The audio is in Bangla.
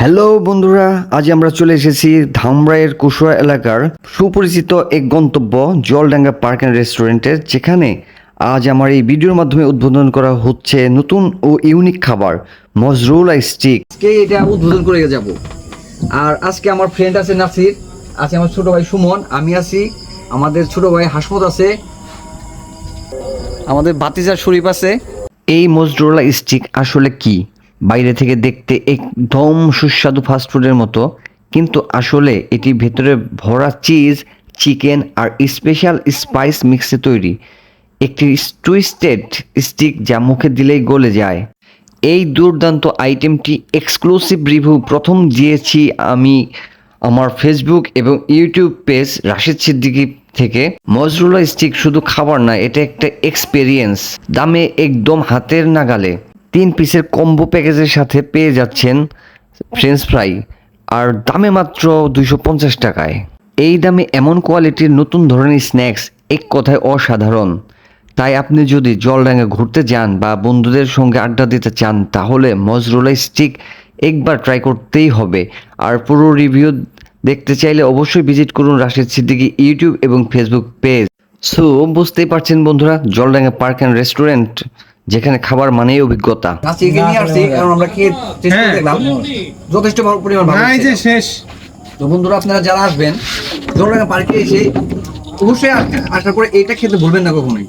হ্যালো বন্ধুরা। আজ আমরা চলে এসেছি ধামরাইয়ের কুশোয়া এলাকার সুপরিচিত এক গন্তব্য জলডাঙ্গা পার্ক অ্যান্ড রেস্টুরেন্টের যেখানে আজ আমার এই ভিডিওর মাধ্যমে উদ্বোধন করা হচ্ছে নতুন ও ইউনিক খাবার মজরুলা স্টিক আজকে এটা উদ্বোধন করে যাব। আর আজকে আমার ফ্রেন্ড আছে নাসির আছে আমার ছোট ভাই সুমন আমি আছি আমাদের ছোট ভাই হাসমত আছে আমাদের বাতিজা শরীফ আছে। এই মজরোলা স্টিক আসলে কি? বাইরে থেকে দেখতে একদম সুস্বাদু ফাস্টফুডের মতো। কিন্তু আসলে এটি ভেতরে ভরা চিজ চিকেন আর স্পেশাল স্পাইস মিক্সে তৈরি। একটি টুইস্টেড স্টিক যা মুখে দিলেই গলে যায়। এই দুর্দান্ত আইটেমটি এক্সক্লুসিভ রিভিউ প্রথম দিয়েছি আমি আমার ফেসবুক এবং ইউটিউব পেজ রাশিদ সিদ্দিকি থেকে। মজরুলা স্টিক শুধু খাবার না, এটা একটা এক্সপেরিয়েন্স দামে একদম হাতের নাগালে। তিন পিসের কম্বো প্যাকেজের সাথে পেয়ে যাচ্ছেন ফ্রেঞ্চ ফ্রাই আর দামে মাত্র দুইশো পঞ্চাশ টাকায়। এই দামে এমন কোয়ালিটির নতুন ধরনের স্ন্যাক্স এক কথায় অসাধারণ। তাই আপনি যদি জলডাঙ্গে ঘুরতে যান বা বন্ধুদের সঙ্গে আড্ডা দিতে চান, তাহলে মজরুলা স্টিক একবার ট্রাই করতেই হবে। আর পুরো রিভিউ দেখতে চাইলে অবশ্যই ভিজিট করুন রাশিদ সিদ্দিকি ইউটিউব এবং ফেসবুক পেজ সো বুঝতেই পারছেন বন্ধুরা, জলডাঙ্গা পার্ক অ্যান্ড রেস্টুরেন্ট যেখানে খাবার মানেই অভিজ্ঞতা। নাসিরকে নিয়ে আসছি কারণ আমরা খেয়ে টেস্ট করে হ্যাঁ। দেখলাম যথেষ্ট ভালো পরিমাণ ভালো এই যে শেষ। তো বন্ধুরা আপনারা যারা আসবেন পার্কে এসে অবশ্যই আস- আসার পরে এটা খেতে ভুলবেন না কখনোই।